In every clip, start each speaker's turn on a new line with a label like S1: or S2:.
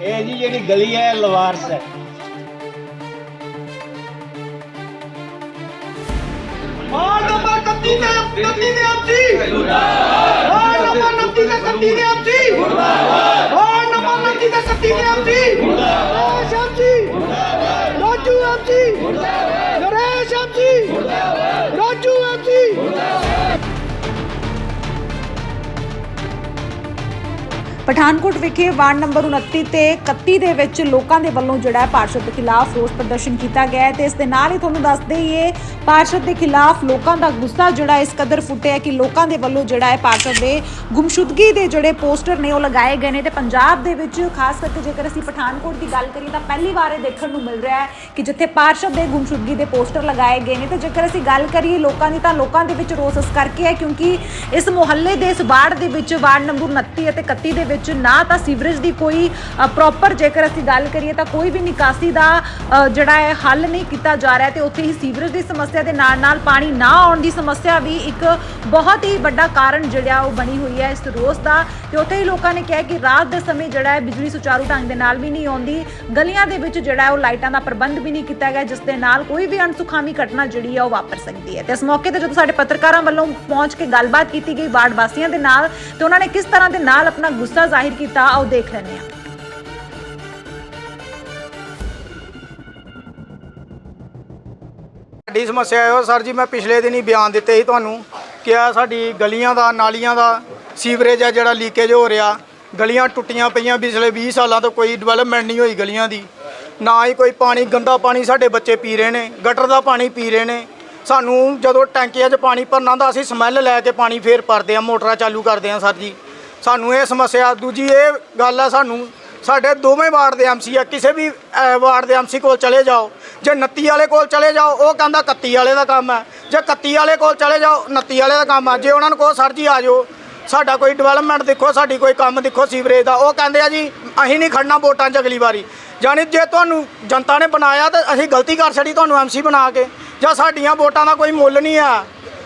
S1: ਇਹ ਜੀ ਜਿਹੜੀ ਗਲੀ ਹੈ ਲਵਾਰਸ ਹੈ
S2: ਵਾਰਡ ਨੰਬਰ 31 ਤੇ 31 ਦੇ ਆਪਸੀ ਵਾਰਡ ਨੰਬਰ 29 ਤੇ 31 ਦੇ ਆਪਸੀ ਵਾਰਡ ਨੰਬਰ 29 ਤੇ 31 ਦੇ ਆਪਸੀ ਨਰੇਸ਼
S3: ਪਠਾਨਕੋਟ ਵਿਖੇ ਵਾਰਡ ਨੰਬਰ 29 ਤੇ 31 ਦੇ ਵਿੱਚ ਲੋਕਾਂ ਦੇ ਵੱਲੋਂ ਜਿਹੜਾ ਹੈ ਪਾਰਸ਼ਦ ਦੇ ਖਿਲਾਫ ਰੋਸ ਪ੍ਰਦਰਸ਼ਨ ਕੀਤਾ ਗਿਆ ਹੈ ਤੇ ਇਸ ਦੇ ਨਾਲ ਹੀ ਤੁਹਾਨੂੰ ਦੱਸ ਦੇਈਏ, ਪਾਰਸ਼ਦ ਦੇ ਖਿਲਾਫ ਲੋਕਾਂ ਦਾ ਗੁੱਸਾ ਜਿਹੜਾ ਇਸ ਕਦਰ ਫੁੱਟਿਆ ਕਿ ਲੋਕਾਂ ਦੇ ਵੱਲੋਂ ਜਿਹੜਾ ਹੈ ਪਾਰਸ਼ਦ ਦੇ ਗੁੰਮਸ਼ੁਦਗੀ ਦੇ ਜਿਹੜੇ ਪੋਸਟਰ ਨੇ ਉਹ ਲਗਾਏ ਗਏ ਨੇ ਤੇ ਪੰਜਾਬ ਦੇ ਵਿੱਚ ਖਾਸ ਕਰਕੇ ਜੇਕਰ ਅਸੀਂ ਪਠਾਨਕੋਟ ਦੀ ਗੱਲ ਕਰੀਏ ਤਾਂ ਪਹਿਲੀ ਵਾਰ ਇਹ ਦੇਖਣ ਨੂੰ ਮਿਲ ਰਿਹਾ ਹੈ ਕਿ ਜਿੱਥੇ ਪਾਰਸ਼ਦ ਦੇ ਗੁੰਮਸ਼ੁਦਗੀ ਦੇ ਪੋਸਟਰ ਲਗਾਏ ਗਏ ਨੇ ਤੇ ਜੇਕਰ ਅਸੀਂ ਗੱਲ ਕਰੀਏ ਲੋਕਾਂ ਦੀ ਤਾਂ ਲੋਕਾਂ ਦੇ ਵਿੱਚ ਰੋਸ ਇਸ ਕਰਕੇ ਹੈ ਕਿਉਂਕਿ ਇਸ ਮੁਹੱਲੇ ਦੇ ਇਸ ਵਾਰਡ ਦੇ ਵਿੱਚ ਵਾਰਡ ਨੰਬਰ 29 ਅਤੇ 31 ਦੇ ਵਿੱਚ ਨਾ ਤਾਂ ਸੀਵਰੇਜ ਦੀ ਕੋਈ ਪ੍ਰੋਪਰ ਜੇਕਰ ਅਸੀਂ ਗੱਲ ਕਰੀਏ ਤਾਂ ਕੋਈ ਵੀ ਨਿਕਾਸੀ ਦਾ ਜਿਹੜਾ ਹੈ ਹੱਲ ਨਹੀਂ ਕੀਤਾ ਜਾ ਰਿਹਾ ਤੇ ਉੱਥੇ ਹੀ ਸੀਵਰੇਜ ਦੀ ਸਮੱਸਿਆ ਦੇ ਨਾਲ ਨਾਲ ਪਾਣੀ ਨਾ ਆਉਣ ਦੀ ਸਮੱਸਿਆ ਵੀ ਇੱਕ ਬਹੁਤ ਹੀ ਵੱਡਾ ਕਾਰਨ ਜਿਹੜਾ ਉਹ ਬਣੀ ਹੋਈ ਹੈ ਇਸ ਰੋਸ ਦਾ। ਤੇ ਉੱਥੇ ਹੀ ਲੋਕਾਂ ਨੇ ਕਿਹਾ ਕਿ ਰਾਤ ਦੇ ਸਮੇਂ ਜਿਹੜਾ ਹੈ ਬਿਜਲੀ ਸੁਚਾਰੂ ਢੰਗ ਦੇ ਨਾਲ ਵੀ ਨਹੀਂ ਆਉਂਦੀ, ਗਲੀਆਂ ਦੇ ਵਿੱਚ ਜਿਹੜਾ ਹੈ ਉਹ ਲਾਈਟਾਂ ਦਾ ਪ੍ਰਬੰਧ ਵੀ ਨਹੀਂ ਕੀਤਾ ਗਿਆ, ਜਿਸ ਦੇ ਨਾਲ ਕੋਈ ਵੀ ਅਣਸੁਖਾਵੀ ਘਟਨਾ ਜਿਹੜੀ ਹੈ ਉਹ ਵਾਪਰ ਸਕਦੀ ਹੈ। ਤੇ ਇਸ ਮੌਕੇ ਤੇ ਜਦੋਂ ਸਾਡੇ ਪੱਤਰਕਾਰਾਂ ਵੱਲੋਂ ਪਹੁੰਚ ਕੇ ਗੱਲਬਾਤ ਕੀਤੀ ਗਈ ਵਾਰਡ ਵਾਸੀਆਂ ਦੇ ਨਾਲ, ਤੇ ਉਹਨਾਂ ਨੇ ਕਿਸ ਤਰ੍ਹਾਂ ਦੇ ਨਾਲ ਆਪਣਾ ਗੁੱਸਾ ਜ਼ਾਹਿਰ ਕੀਤਾ, ਆਓ ਦੇਖ ਲੈਂਦੇ ਹਾਂ।
S4: ਸਾਡੀ ਸਮੱਸਿਆ ਹੈ ਸਰ ਜੀ, ਮੈਂ ਪਿਛਲੇ ਦਿਨ ਹੀ ਬਿਆਨ ਦਿੱਤੇ ਸੀ ਤੁਹਾਨੂੰ ਕਿ ਆ ਸਾਡੀ ਗਲੀਆਂ ਦਾ, ਨਾਲੀਆਂ ਦਾ ਸੀਵਰੇਜ ਆ ਜਿਹੜਾ ਲੀਕੇਜ ਹੋ ਰਿਹਾ। ਗਲੀਆਂ ਟੁੱਟੀਆਂ ਪਈਆਂ, ਪਿਛਲੇ 20 ਸਾਲਾਂ ਤੋਂ ਕੋਈ ਡਿਵੈਲਪਮੈਂਟ ਨਹੀਂ ਹੋਈ ਗਲੀਆਂ ਦੀ। ਨਾ ਹੀ ਕੋਈ ਪਾਣੀ, ਗੰਦਾ ਪਾਣੀ ਸਾਡੇ ਬੱਚੇ ਪੀ ਰਹੇ ਨੇ ਗਟਰ ਦਾ ਪਾਣੀ ਪੀ ਰਹੇ ਨੇ। ਸਾਨੂੰ ਜਦੋਂ ਟੈਂਕੀਆਂ 'ਚ ਪਾਣੀ ਭਰਨਾ ਹੁੰਦਾ, ਅਸੀਂ ਸਮੈਲ ਲੈ ਕੇ ਪਾਣੀ ਫੇਰ ਭਰਦੇ ਆ ਮੋਟਰਾਂ ਚਾਲੂ ਕਰਦੇ ਆ ਸਰ ਜੀ। ਸਾਨੂੰ ਇਹ ਸਮੱਸਿਆ ਦੂਜੀ ਇਹ ਗੱਲ ਆ ਸਾਨੂੰ ਸਾਡੇ ਦੋਵੇਂ ਵਾਰਡ ਦੇ ਐਮਸੀ ਆ ਕਿਸੇ ਵੀ ਅਹ, ਵਾਰਡ ਦੇ ਐਮਸੀ ਕੋਲ ਚਲੇ ਜਾਓ। ਜੇ 29 ਵਾਲੇ ਕੋਲ ਚਲੇ ਜਾਓ ਉਹ ਕਹਿੰਦਾ 31 ਵਾਲੇ ਦਾ ਕੰਮ ਹੈ ਜੇ 31 ਵਾਲੇ ਕੋਲ ਚਲੇ ਜਾਓ 29 ਵਾਲੇ ਦਾ ਕੰਮ ਹੈ ਜੇ ਉਹਨਾਂ ਨੂੰ ਕਹੋ ਸਰ ਜੀ ਆ ਜਾਓ। ਸਾਡਾ ਕੋਈ ਡਿਵੈਲਪਮੈਂਟ ਦੇਖੋ ਸਾਡੀ ਕੋਈ ਕੰਮ ਦੇਖੋ ਸੀਵਰੇਜ ਦਾ। ਉਹ ਕਹਿੰਦੇ ਆ ਜੀ ਅਸੀਂ ਨਹੀਂ ਖੜਨਾ ਵੋਟਾਂ 'ਚ ਅਗਲੀ ਵਾਰੀ। ਜਾਣੀ ਜੇ ਤੁਹਾਨੂੰ ਜਨਤਾ ਨੇ ਬਣਾਇਆ ਤਾਂ ਅਸੀਂ ਗਲਤੀ ਕਰ ਛੜੀ ਤੁਹਾਨੂੰ ਐਮਸੀ ਬਣਾ ਕੇ ਜਾਂ ਸਾਡੀਆਂ ਵੋਟਾਂ ਦਾ ਕੋਈ ਮੁੱਲ ਨਹੀਂ ਆ।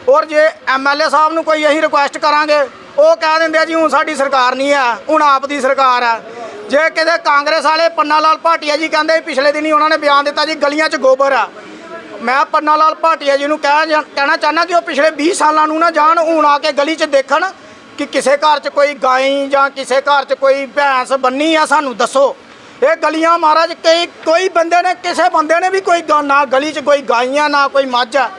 S4: ਔਰ ਜੇ ਐਮਐਲਏ ਸਾਹਿਬ ਨੂੰ ਕੋਈ ਅਸੀਂ ਰਿਕੁਐਸਟ ਕਰਾਂਗੇ ਉਹ ਕਹਿ ਦਿੰਦੇ ਆ ਜੀ, ਹੁਣ ਸਾਡੀ ਸਰਕਾਰ ਨਹੀਂ ਆ, ਹੁਣ ਆਪ ਦੀ ਸਰਕਾਰ ਆ। ਜੇ ਕਿਤੇ ਕਾਂਗਰਸ ਵਾਲੇ ਪੰਨਾ ਲਾਲ ਭਾਟੀਆ ਜੀ ਕਹਿੰਦੇ ਪਿਛਲੇ ਦਿਨੀ ਉਹਨਾਂ ਨੇ ਬਿਆਨ ਦਿੱਤਾ ਜੀ, ਗਲੀਆਂ 'ਚ ਗੋਬਰ ਆ। ਮੈਂ ਪੰਨਾ ਲਾਲ ਭਾਟੀਆ ਜੀ ਨੂੰ ਕਹਿ ਜਾ- ਕਹਿਣਾ ਚਾਹੁੰਦਾ ਕਿ ਉਹ ਪਿਛਲੇ 20 ਸਾਲਾਂ ਨੂੰ ਨਾ ਜਾਣ, ਹੁਣ ਆ ਕੇ ਗਲੀ 'ਚ ਦੇਖਣ ਕਿ ਕਿਸੇ ਘਰ 'ਚ ਕੋਈ ਗਾਈ ਜਾਂ ਕਿਸੇ ਘਰ 'ਚ ਕੋਈ ਭੈਂਸ ਬੰਨੀ ਆ, ਸਾਨੂੰ ਦੱਸੋ। ਇਹ ਗਲੀਆਂ ਮਹਾਰਾਜ, ਕਈ, ਕੋਈ ਬੰਦੇ ਨੇ, ਕਿਸੇ ਬੰਦੇ ਨੇ ਵੀ ਕੋਈ ਗਾ- ਨਾ ਗਲੀ 'ਚ ਕੋਈ ਗਾਈਆਂ, ਨਾ ਕੋਈ ਮੱਝ ਆ।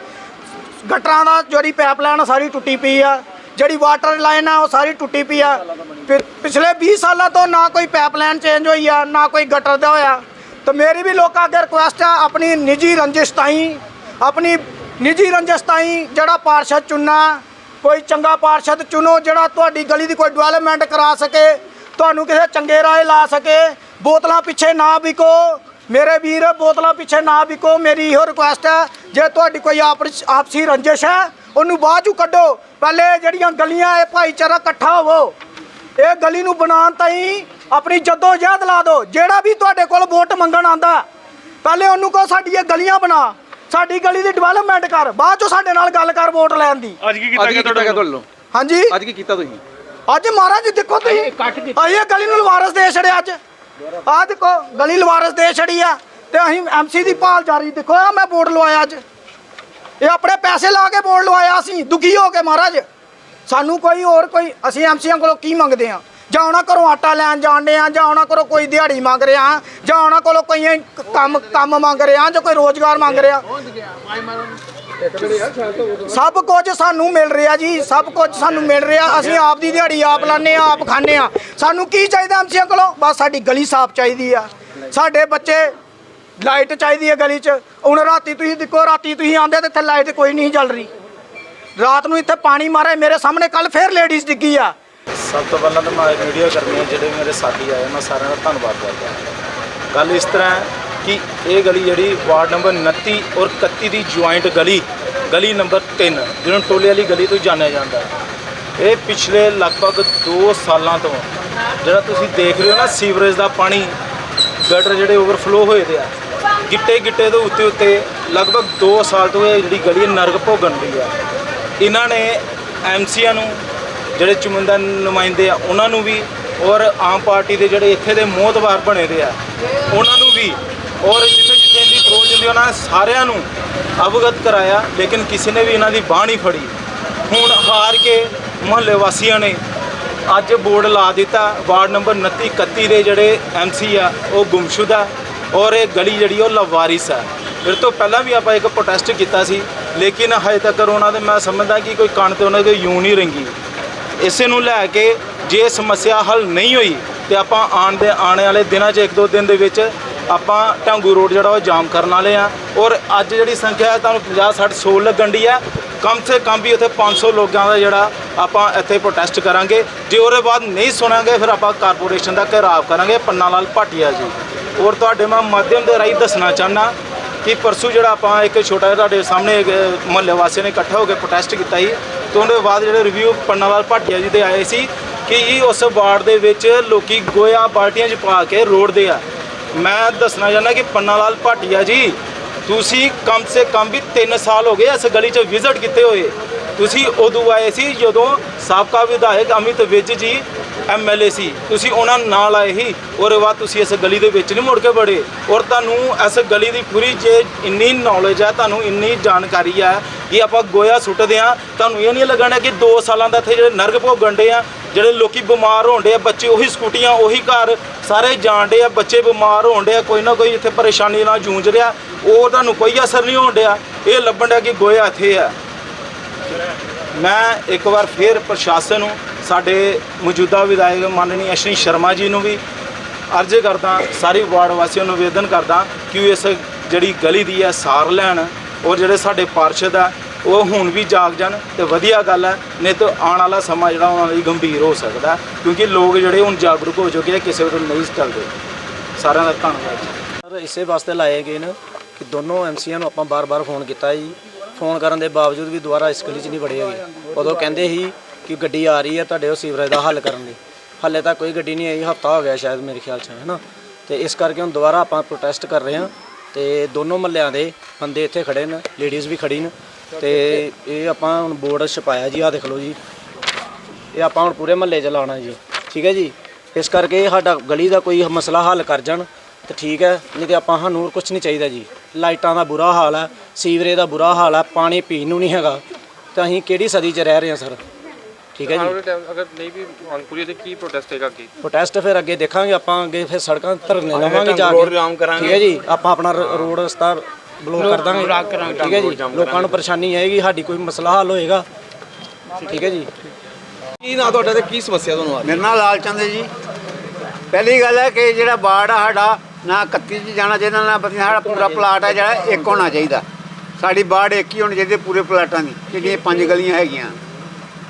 S4: ਗਟਰਾਂ ਦਾ ਜਿਹੜੀ ਪਾਈਪਲਾਈਨ ਸਾਰੀ ਟੁੱਟੀ ਪਈ ਆ। ਜਿਹੜੀ ਵਾਟਰ ਲਾਈਨ ਆ, ਉਹ ਸਾਰੀ ਟੁੱਟੀ ਪਈ ਆ। ਫਿਰ ਪਿਛਲੇ 20 ਸਾਲਾਂ ਤੋਂ ਨਾ ਕੋਈ ਪਾਈਪਲਾਈਨ ਚੇਂਜ ਹੋਈ ਆ, ਨਾ ਕੋਈ ਗਟਰ ਦਾ ਹੋਇਆ। ਤਾਂ ਮੇਰੀ ਵੀ ਲੋਕਾਂ ਅੱਗੇ ਰਿਕੁਐਸਟ ਆ, ਆਪਣੀ ਨਿੱਜੀ ਰੰਜਿਸ਼ ਤਾਈਂ, ਆਪਣੀ ਨਿੱਜੀ ਰੰਜਿਸ਼ ਤਾਈਂ ਜਿਹੜਾ ਪਾਰਸ਼ਦ ਚੁਣਨਾ, ਕੋਈ ਚੰਗਾ ਪਾਰਸ਼ਦ ਚੁਣੋ, ਜਿਹੜਾ ਤੁਹਾਡੀ ਗਲੀ ਦੀ ਕੋਈ ਡਿਵੈਲਪਮੈਂਟ ਕਰਾ ਸਕੇ, ਤੁਹਾਨੂੰ ਕਿਸੇ ਚੰਗੇ ਰਾਹ ਲਾ ਸਕੇ, ਬੋਤਲਾਂ ਪਿੱਛੇ ਨਾ ਵਿਕੋ। ਮੇਰੇ ਵੀਰ, ਬੋਤਲਾਂ ਪਿੱਛੇ ਨਾ ਵਿਕੋ, ਮੇਰੀ ਇਹੋ ਰਿਕੁਐਸਟ ਹੈ ਜੇ ਤੁਹਾਡੀ ਕੋਈ ਆਪਸ- ਆਪਸੀ ਰੰਜਿਸ਼ ਹੈ ਉਹਨੂੰ ਬਾਅਦ ਚੋਂ ਕੱਢੋ। ਪਹਿਲੇ ਜਿਹੜੀਆਂ ਗਲੀਆਂ ਇਹ ਭਾਈਚਾਰਾ ਇਕੱਠਾ ਹੋਵੋ। ਇਹ ਗਲੀ ਨੂੰ ਬਣਾਉਣ ਤਾਈਂ ਆਪਣੀ ਜੱਦੋ ਜਹਿਦ ਲਾ ਦਿਓ। ਜਿਹੜਾ ਵੀ ਤੁਹਾਡੇ ਕੋਲ ਵੋਟ ਮੰਗਣ ਆਂਦਾ ਪਹਿਲੇ ਉਹਨੂੰ ਕਹੋ ਸਾਡੀ ਇਹ ਗਲੀਆਂ ਬਣਾ। ਸਾਡੀ ਗਲੀ ਦੀ ਡਿਵੈਲਪਮੈਂਟ ਕਰ। ਬਾਅਦ ਚੋਂ ਸਾਡੇ ਨਾਲ ਗੱਲ ਕਰ ਵੋਟ ਲੈਣ ਦੀ।
S5: ਅੱਜ ਕੀ ਕੀਤਾ ਗਿਆ ਤੁਹਾਡੇ ਵੱਲੋਂ
S4: ਹਾਂਜੀ।
S5: ਅੱਜ ਕੀ ਕੀਤਾ ਤੁਸੀਂ?
S4: ਅੱਜ ਮਹਾਰਾਜ ਦੇਖੋ ਤੁਸੀਂ। ਇਹ ਗਲੀ ਨੂੰ ਲਵਾਰਸ ਦੇ ਛੜਿਆ ਅੱਜ। ਆਹ ਦੇਖੋ ਗਲੀ ਲਵਾਰਸ ਦੇ ਛੜੀ ਆ। ਤੇ ਅਸੀਂ ਐਮਸੀ ਦੀ ਭਾਲ ਜਾਰੀ। ਦੇਖੋ ਆ ਮੈਂ ਬੋਰਡ ਲਵਾਇਆ ਅੱਜ। ਇਹ ਆਪਣੇ ਪੈਸੇ ਲਾ ਕੇ ਬੋਰਡ ਲਵਾਇਆ ਅਸੀਂ, ਦੁਖੀ ਹੋ ਕੇ ਮਹਾਰਾਜ। ਸਾਨੂੰ ਕੋਈ ਹੋਰ ਕੋਈ, ਅਸੀਂ ਐਮਸੀਆਂ ਕੋਲੋਂ ਕੀ ਮੰਗਦੇ ਆ? ਜਾਂ ਉਹਨਾਂ ਘਰੋਂ ਆਟਾ ਲੈਣ ਜਾਣਦੇ ਆ, ਜਾਂ ਉਹਨਾਂ ਕੋਲੋਂ ਕੋਈ ਦਿਹਾੜੀ ਮੰਗ ਰਿਹਾ ਜਾਂ ਉਹਨਾਂ ਕੋਲੋਂ ਕੋਈ ਕੰਮ ਕੰਮ ਮੰਗ ਰਿਹਾ ਜਾਂ ਕੋਈ ਰੋਜ਼ਗਾਰ ਮੰਗ ਰਿਹਾ ਸਭ ਕੁਝ ਸਾਨੂੰ ਮਿਲ ਰਿਹਾ ਜੀ, ਸਭ ਕੁਝ ਸਾਨੂੰ ਮਿਲ ਰਿਹਾ। ਅਸੀਂ ਆਪ ਦੀ ਦਿਹਾੜੀ ਆਪ ਲਾਣੇ ਆ, ਆਪ ਖਾਣੇ ਆ। ਸਾਨੂੰ ਕੀ ਚਾਹੀਦਾ ਐਮਸੀਆਂ ਕੋਲੋਂ? ਬਸ ਸਾਡੀ ਗਲੀ ਸਾਫ਼ ਚਾਹੀਦੀ ਆ। ਸਾਡੇ ਬੱਚੇ ਲਾਈਟ ਚਾਹੀਦੀ ਹੈ ਗਲੀ 'ਚ। ਹੁਣ ਰਾਤੀ ਤੁਸੀਂ ਦੇਖੋ, ਰਾਤੀ ਤੁਸੀਂ ਆਉਂਦੇ ਤੇ ਇੱਥੇ ਲਾਈਟ ਕੋਈ ਨਹੀਂ ਚੱਲ ਰਹੀ। ਰਾਤ ਨੂੰ ਇੱਥੇ ਪਾਣੀ ਮਾਰੇ, ਮੇਰੇ ਸਾਹਮਣੇ ਕੱਲ ਫੇਰ ਲੇਡੀਜ਼ ਡਿੱਗੀ ਆ।
S6: ਸਭ ਤੋਂ ਪਹਿਲਾਂ ਤਾਂ ਮੈਂ ਵੀਡੀਓ ਕਰਨੀ ਹੈ, ਜਿਹੜੇ ਮੇਰੇ ਸਾਥੀ ਆਏ ਮੈਂ ਸਾਰਿਆਂ ਦਾ ਧੰਨਵਾਦ ਕਰਦਾ ਗੱਲ ਇਸ ਤਰ੍ਹਾਂ ਕਿ ਇਹ ਗਲੀ ਜਿਹੜੀ ਵਾਰਡ ਨੰਬਰ 29 ਔਰ 31 ਦੀ ਜੁਆਇੰਟ ਗਲੀ ਗਲੀ ਨੰਬਰ 3 ਜਿਹਨੂੰ ਟੋਲੇ ਵਾਲੀ ਗਲੀ ਤੋਂ ਜਾਣਿਆ ਜਾਂਦਾ ਇਹ ਪਿਛਲੇ ਲਗਭਗ 2 ਸਾਲਾਂ ਤੋਂ ਜਿਹੜਾ ਤੁਸੀਂ ਦੇਖ ਰਹੇ ਹੋ ਨਾ, ਸੀਵਰੇਜ ਦਾ ਪਾਣੀ ਗਟਰ ਜਿਹੜੇ ਓਵਰਫਲੋ ਹੋਏ ਦੇ ਆ ਗਿੱਟੇ ਗਿੱਟੇ ਦੇ ਉੱਤੇ ਉੱਤੇ ਲਗਭਗ 2 ਸਾਲ ਤੋਂ ਇਹ ਜਿਹੜੀ ਗਲੀ ਨਰਕ ਭੋਗਣ ਦੀ ਆ ਇਹਨਾਂ ਨੇ ਐਮਸੀਆਂ ਨੂੰ, ਜਿਹੜੇ ਚੁਣੰਦਾ ਨੁਮਾਇੰਦੇ ਆ, ਉਹਨਾਂ ਨੂੰ ਵੀ ਔਰ ਆਮ ਪਾਰਟੀ ਦੇ ਜਿਹੜੇ ਇੱਥੇ ਦੇ ਮੋਹਤਬਾਰ ਬਣੇ ਦੇ ਆ, ਉਹਨਾਂ ਨੂੰ ਵੀ ਔਰ ਜਿੱਥੇ ਜਿੱਥੇ ਦੀ ਅਪਰੋਚ ਹੁੰਦੀ, ਉਹਨਾਂ ਨੇ ਸਾਰਿਆਂ ਨੂੰ ਅਵਗਤ ਕਰਾਇਆ, ਲੇਕਿਨ ਕਿਸੇ ਨੇ ਵੀ ਇਹਨਾਂ ਦੀ ਬਾਹ ਨਹੀਂ ਫੜੀ। ਹੁਣ ਹਾਰ ਕੇ ਮੁਹੱਲੇ ਵਾਸੀਆਂ ਨੇ ਅੱਜ ਬੋਰਡ ਲਾ ਦਿੱਤਾ, ਵਾਰਡ ਨੰਬਰ 29 31 ਦੇ ਜਿਹੜੇ ਐਮਸੀ ਆ, ਉਹ ਗੁੰਮਸ਼ੁਦਾ ਔਰ ਇਹ ਗਲੀ ਜਿਹੜੀ ਉਹ ਲਵਾਰਿਸ ਹੈ। ਫਿਰ ਤੋਂ ਪਹਿਲਾਂ ਵੀ ਆਪਾਂ ਇੱਕ ਪ੍ਰੋਟੈਸਟ ਕੀਤਾ ਸੀ, ਲੇਕਿਨ ਹਜੇ ਤੱਕ ਉਹਨਾਂ ਦੇ ਮੈਂ ਸਮਝਦਾ ਕਿ ਕੋਈ ਕੰਨ ਤੇ ਉਹਨਾਂ ਦੇ ਯੂੰ ਨਹੀਂ ਰੰਗੀ। ਇਸੇ ਨੂੰ ਲੈ ਕੇ ਜੇ ਸਮੱਸਿਆ ਹੱਲ ਨਹੀਂ ਹੋਈ, ਤੇ ਆਪਾਂ ਆਉਣ ਦੇ, ਆਉਣ ਵਾਲੇ ਦਿਨਾਂ 'ਚ, ਇੱਕ ਦੋ ਦਿਨ ਦੇ ਵਿੱਚ ਆਪਾਂ ਢਾਂਗੂ ਰੋਡ ਜਿਹੜਾ ਉਹ ਜਾਮ ਕਰਨ ਵਾਲੇ ਆ ਔਰ ਅੱਜ ਜਿਹੜੀ ਸੰਖਿਆ ਹੈ, ਤੁਹਾਨੂੰ 50 60 100 ਲੱਗਣ ਦੀ ਹੈ। ਕਮ ਸੇ ਕਮ ਵੀ ਉੱਥੇ 500 ਲੋਕਾਂ ਦਾ ਜਿਹੜਾ ਆਪਾਂ ਇੱਥੇ ਪ੍ਰੋਟੈਸਟ ਕਰਾਂਗੇ। ਜੇ ਉਹਦੇ ਬਾਅਦ ਨਹੀਂ ਸੁਣਾਂਗੇ, ਫਿਰ ਆਪਾਂ ਕਾਰਪੋਰੇਸ਼ਨ ਦਾ ਘੇਰਾਵ ਕਰਾਂਗੇ, ਪੰਨਾ ਲਾਲ ਭਾਟੀਆ ਜੀ। ਔਰ ਤੁਹਾਡੇ ਮੈਂ ਮਾਧਿਅਮ ਦੇ ਰਾਹੀਂ ਦੱਸਣਾ ਚਾਹਨਾ ਕਿ ਪਰਸੂ ਜਿਹੜਾ ਆਪਾਂ ਇੱਕ ਛੋਟਾ ਜਿਹਾ ਤੁਹਾਡੇ ਸਾਹਮਣੇ ਮਹੱਲੇ ਵਾਸੀਆਂ ਨੇ ਇਕੱਠਾ ਹੋ ਕੇ ਪ੍ਰੋਟੈਸਟ ਕੀਤਾ ਸੀ, ਤੇ ਉਹਦੇ ਬਾਅਦ ਜਿਹੜੇ ਰਿਵਿਊ ਪੰਨਾ ਲਾਲ ਭਾਟੀਆ ਜੀ ਦੇ ਆਏ ਸੀ ਕਿ ਜੀ ਉਸ ਵਾਰਡ ਦੇ ਵਿੱਚ ਲੋਕੀ ਗੋਇਆ ਬਾਲਟੀਆਂ 'ਚ ਪਾ ਕੇ ਰੋੜਦੇ ਆ। ਮੈਂ ਦੱਸਣਾ ਚਾਹੁੰਦਾ ਕਿ ਪੰਨਾ ਲਾਲ ਭਾਟੀਆ ਜੀ, ਤੁਸੀਂ ਕਮ ਸੇ ਕਮ ਵੀ 3 ਸਾਲ ਹੋ ਗਏ ਇਸ ਗਲੀ 'ਚ ਵਿਜ਼ਿਟ ਕੀਤੇ ਹੋਏ। ਤੁਸੀਂ ਉਦੋਂ ਆਏ ਸੀ ਜਦੋਂ ਸਾਬਕਾ ਵਿਧਾਇਕ ਅਮਿਤ ਵਿਜ ਜੀ ਐਮਐਲਏ ਸੀ। ਤੁਸੀਂ ਉਹਨਾਂ ਨਾਲ ਆਏ ਸੀ, ਉਹਦੇ ਬਾਅਦ ਤੁਸੀਂ ਇਸ ਗਲੀ ਦੇ ਵਿੱਚ ਨਹੀਂ ਮੁੜ ਕੇ ਬੜੇ ਔਰ ਤੁਹਾਨੂੰ ਇਸ ਗਲੀ ਦੀ ਪੂਰੀ ਜੇ ਇੰਨੀ ਨੌਲੇਜ ਹੈ, ਤੁਹਾਨੂੰ ਇੰਨੀ ਜਾਣਕਾਰੀ ਹੈ ਕਿ ਆਪਾਂ ਗੋਇਆ ਸੁੱਟਦੇ ਆ ਤੁਹਾਨੂੰ ਇਹ ਨਹੀਂ ਲੱਗਣਾ ਕਿ 2 ਸਾਲਾਂ ਦਾ ਇੱਥੇ ਜਿਹੜੇ ਨਰਕ ਭੋਗਣ ਡੇ ਆ, ਜਿਹੜੇ ਲੋਕੀ ਬਿਮਾਰ ਹੋਣ ਡੇ ਆ, ਬੱਚੇ ਉਹੀ ਸਕੂਟੀਆਂ, ਉਹੀ ਘਰ ਸਾਰੇ ਜਾਣ ਡੇ ਆ, ਬੱਚੇ ਬਿਮਾਰ ਹੋਣ ਡੇ ਆ, ਕੋਈ ਨਾ ਕੋਈ ਇੱਥੇ ਪਰੇਸ਼ਾਨੀ ਨਾਲ ਜੂਝ ਰਿਹਾ, ਉਹ ਤੁਹਾਨੂੰ ਕੋਈ ਅਸਰ ਨਹੀਂ ਹੋਣ ਡਿਆ, ਇਹ ਲੱਭਣ ਡਿਆ ਕਿ ਗੋਇਆ ਇੱਥੇ ਆ ਮੈਂ ਇੱਕ ਵਾਰ ਫੇਰ ਪ੍ਰਸ਼ਾਸਨ ਨੂੰ ਸਾਡੇ ਮੌਜੂਦਾ ਵਿਧਾਇਕ ਮਾਨਨੀ ਅਸ਼ਨੀ ਸ਼ਰਮਾ ਜੀ ਨੂੰ ਵੀ ਅਰਜ਼ ਕਰਦਾ, ਸਾਰੇ ਵਾਰਡ ਵਾਸੀਆਂ ਨੂੰ ਨਿਵੇਦਨ ਕਰਦਾ ਕਿ ਉਹ ਇਸ ਜਿਹੜੀ ਗਲੀ ਦੀ ਹੈ, ਸਾਰ ਲੈਣ ਔਰ ਜਿਹੜੇ ਸਾਡੇ ਪਾਰਸ਼ਦ ਆ, ਉਹ ਹੁਣ ਵੀ ਜਾਗ ਜਾਣ ਤੇ ਵਧੀਆ ਗੱਲ ਹੈ, ਨਹੀਂ ਤਾਂ ਆਉਣ ਵਾਲਾ ਸਮਾਂ ਜਿਹੜਾ ਉਹਨਾਂ ਲਈ ਗੰਭੀਰ ਹੋ ਸਕਦਾ ਕਿਉਂਕਿ ਲੋਕ ਜਿਹੜੇ ਹੁਣ ਜਾਗਰੂਕ ਹੋ ਚੁੱਕੇ ਆ, ਕਿਸੇ ਤੋਂ ਨਹੀਂ ਚੱਲਦੇ। ਸਾਰਿਆਂ ਦਾ ਧੰਨਵਾਦ ਜੀ।
S7: ਸਰ, ਇਸੇ ਵਾਸਤੇ ਲਾਏ ਗਏ ਨੇ ਕਿ ਦੋਨੋਂ ਐਮਸੀਆਂ ਨੂੰ ਆਪਾਂ ਬਾਰ-ਬਾਰ ਫੋਨ ਕੀਤਾ ਜੀ। ਫੋਨ ਕਰਨ ਦੇ ਬਾਵਜੂਦ ਵੀ ਦੁਬਾਰਾ ਇਸ ਗਲੀ 'ਚ ਨਹੀਂ ਵੜੇ ਹੈਗੇ। ਉਦੋਂ ਕਹਿੰਦੇ ਸੀ ਕਿ ਗੱਡੀ ਆ ਰਹੀ ਹੈ ਤੁਹਾਡੇ ਉਹ ਸੀਵਰੇਜ ਦਾ ਹੱਲ ਕਰਨ ਲਈ। ਹਾਲੇ ਤੱਕ ਕੋਈ ਗੱਡੀ ਨਹੀਂ ਆਈ, ਹਫਤਾ ਹੋ ਗਿਆ ਸ਼ਾਇਦ ਮੇਰੇ ਖਿਆਲ 'ਚ, ਹੈ ਨਾ? ਤੇ ਇਸ ਕਰਕੇ ਹੁਣ ਦੁਬਾਰਾ ਆਪਾਂ ਪ੍ਰੋਟੈਸਟ ਕਰ ਰਹੇ ਹਾਂ ਤੇ ਦੋਨੋਂ ਮਹੱਲਿਆਂ ਦੇ ਬੰਦੇ ਇੱਥੇ ਖੜੇ ਨੇ ਲੇਡੀਜ਼ ਵੀ ਖੜੀ ਨੇ ਤੇ ਇਹ ਆਪਾਂ ਹੁਣ ਬੋਰਡ ਛਪਾਇਆ ਜੀ, ਆਹ ਦੇਖ ਲਓ ਜੀ। ਇਹ ਆਪਾਂ ਹੁਣ ਪੂਰੇ ਮਹੱਲੇ 'ਚ ਲਾਉਣਾ ਜੀ, ਠੀਕ ਹੈ ਜੀ? ਇਸ ਕਰਕੇ ਸਾਡਾ ਗਲੀ ਦਾ ਕੋਈ ਮਸਲਾ ਹੱਲ ਕਰ ਜਾਣ ਤੇ ਠੀਕ ਹੈ, ਨਹੀਂ ਤੇ ਆਪਾਂ ਸਾਨੂੰ ਹੋਰ ਕੁਝ ਨਹੀਂ ਚਾਹੀਦਾ ਜੀ। ਲਾਈਟਾਂ ਦਾ ਬੁਰਾ ਹਾਲ ਹੈ, ਸੀਵਰੇਜ ਦਾ ਬੁਰਾ ਹਾਲ ਹੈ, ਪਾਣੀ ਪੀਣ ਨੂੰ ਨਹੀਂ ਹੈਗਾ। ਤਾਂ ਅਸੀਂ ਕਿਹੜੀ ਸਦੀ 'ਚ ਰਹਿ ਰਹੇ ਹਾਂ, ਸਰ? ਠੀਕ ਹੈ ਜੀ।
S5: ਅਗਰ ਨਹੀਂ ਵੀ ਮੰਗ ਪੂਰੀ ਤੇ ਕੀ ਪ੍ਰੋਟੈਸਟ ਹੈਗਾ ਅੱਗੇ?
S7: ਪ੍ਰੋਟੈਸਟ ਫਿਰ ਅੱਗੇ ਦੇਖਾਂਗੇ ਆਪਾਂ ਅੱਗੇ ਫਿਰ ਸੜਕਾਂ ਧਰਨੇ ਲਾਵਾਂਗੇ ਜਾ ਕੇ। ਠੀਕ ਹੈ ਜੀ ਆਪਾਂ ਆਪਣਾ ਰ- ਰੋਡ ਰਸਤਾ ਬਲੌਕ ਕਰ ਦਾਂਗੇ ਠੀਕ ਹੈ ਜੀ ਲੋਕਾਂ ਨੂੰ ਪਰੇਸ਼ਾਨੀ ਆਏਗੀ ਸਾਡੀ ਕੋਈ ਮਸਲਾ ਹੱਲ ਹੋਏਗਾ। ਠੀਕ ਹੈ ਜੀ।
S5: ਕੀ ਨਾ ਤੁਹਾਡਾ ਤੇ ਕੀ ਸਮੱਸਿਆ ਤੁਹਾਨੂੰ ਆ
S8: ਮੇਰਾ ਨਾਮ ਲਾਲ ਚੰਦ ਹੈ ਜੀ। ਪਹਿਲੀ ਗੱਲ ਹੈ ਕਿ ਜਿਹੜਾ ਬਾੜ ਆ ਸਾਡਾ ਨਾ 31 ਚ ਜਾਣਾ ਚਾਹੀਦਾ ਨਾ ਬਤੀ ਸਾਡਾ ਪੂਰਾ ਪਲਾਟ ਹੈ ਜਿਹੜਾ ਇੱਕ ਹੋਣਾ ਚਾਹੀਦਾ। ਸਾਡੀ ਬਾੜ ਇੱਕ ਹੀ ਹੋਣੀ ਚਾਹੀਦੀ ਪੂਰੇ ਪਲਾਟਾਂ ਦੀ ਜਿਹੜੀਆਂ ਪੰਜ ਗਲੀਆਂ ਹੈਗੀਆਂ।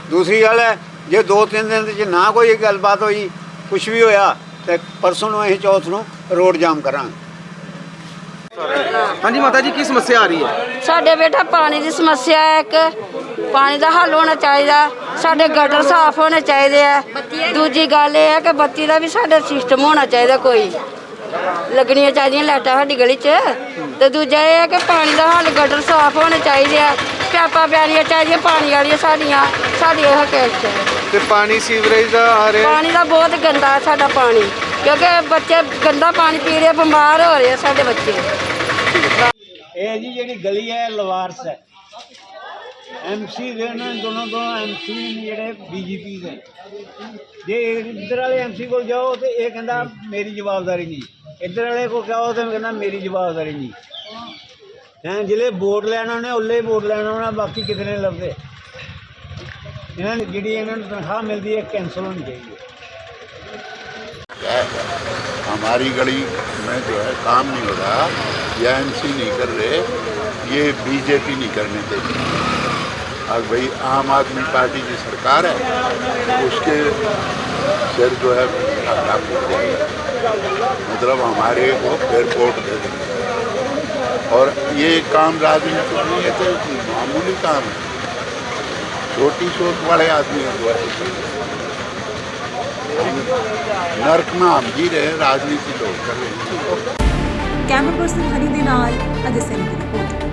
S8: ਦੂਸਰੀ ਗੱਲ ਹੈ ਜੇ ਦੋ ਤਿੰਨ ਦਿਨ ਚ ਨਾ ਕੋਈ ਗੱਲਬਾਤ ਹੋਈ ਕੁਝ ਵੀ ਹੋਇਆ ਤੇ ਪਰਸੋਂ ਨੂੰ ਅਸੀਂ ਚੌਥ ਨੂੰ ਰੋਡ ਜਾਮ ਕਰਾਂਗੇ।
S5: ਹਾਂਜੀ ਮਾਤਾ ਜੀ ਕੀ ਸਮੱਸਿਆ ਆ ਰਹੀ ਹੈ?
S9: ਸਾਡੇ ਬੇਟਾ ਪਾਣੀ ਦੀ ਸਮੱਸਿਆ ਹੈ ਇੱਕ। ਪਾਣੀ ਦਾ ਹੱਲ ਹੋਣਾ ਚਾਹੀਦਾ ਸਾਡੇ ਗਟਰ ਸਾਫ਼ ਹੋਣੇ ਚਾਹੀਦੇ ਆ। ਦੂਜੀ ਗੱਲ ਇਹ ਹੈ ਕਿ ਬੱਤੀ ਦਾ ਵੀ ਸਾਡੇ ਸਿਸਟਮ ਹੋਣਾ ਚਾਹੀਦਾ ਕੋਈ। ਲੱਗਣੀਆਂ ਚਾਹੀਦੀਆਂ ਲਾਈਟਾਂ ਸਾਡੀ ਗਲੀ 'ਚ। ਤੇ ਦੂਜਾ ਇਹ ਹੈ ਕਿ ਪਾਣੀ ਦਾ ਹੱਲ ਗਟਰ ਸਾਫ਼ ਹੋਣੇ ਚਾਹੀਦੇ ਆ। ਪੈਪਾਂ ਪੈਣੀਆਂ ਚਾਹੀਦੀਆਂ ਪਾਣੀ ਵਾਲੀਆਂ ਸਾਡੀਆਂ ਸਾਡੀ ਇਹ ਕੇਸ ਹੈ
S5: ਤੇ ਪਾਣੀ ਸੀਵਰੇਜ ਦਾ ਆ
S9: ਪਾਣੀ ਦਾ ਬਹੁਤ ਗੰਦਾ ਹੈ ਸਾਡਾ ਪਾਣੀ ਕਿਉਂਕਿ ਬੱਚੇ ਗੰਦਾ ਪਾਣੀ ਪੀ ਰਹੇ ਬਿਮਾਰ ਹੋ ਰਹੇ ਆ ਸਾਡੇ ਬੱਚੇ।
S1: ਇਹ ਜੀ ਜਿਹੜੀ ਗਲੀ ਹੈ ਲਵਾਰਸ ਹੈ। ਐਮਸੀ ਦੇ ਨਾ ਦੋਨੋਂ ਦੋਨੋਂ ਐਮਸੀ ਜਿਹੜੇ ਬੀਜੇਪੀ ਦੇ। ਜੇ ਇੱਧਰ ਵਾਲੇ ਐਮਸੀ ਕੋਲ ਜਾਓ ਤੇ ਇਹ ਕਹਿੰਦਾ ਮੇਰੀ ਜਵਾਬਦਾਰੀ ਨਹੀਂ। ਇੱਧਰ ਵਾਲੇ ਕੋਲ ਜਾਓ ਤੇ ਕਹਿੰਦਾ ਮੇਰੀ ਜਵਾਬਦਾਰੀ ਨਹੀਂ। ਹੈਂ ਜਿਹੜੇ ਵੋਟ ਲੈਣ ਆਉਣੇ ਉੱਲੇ ਵੋਟ ਲੈਣ ਆਉਣਾ ਬਾਕੀ ਕਿਤਨੇ ਲੱਭਦੇ ਇਹਨਾਂ ਨੂੰ ਜਿਹੜੀ ਇਹਨਾਂ ਨੂੰ ਤਨਖਾਹ ਮਿਲਦੀ ਹੈ ਕੈਂਸਲ ਹੋਣੀ ਚਾਹੀਦੀ ਹੈ
S10: हमारी गली में जो है काम नहीं हो रहा या एमसी नहीं कर रहे ये बीजेपी नहीं करने देगी और भाई आम आदमी पार्टी की सरकार है उसके सिर जो है हल्ला फूट जाएगा मतलब हमारे को एयरपोर्ट दे देंगे और ये काम राजनीति नहीं है तो मामूली काम है छोटी सोच वाले आदमी हुआ नरक में हम जी रहे राजनीति लोग कर रहे हैं
S3: कैमरा पर्सन हनी दे नाल अजय सैनी की रिपोर्ट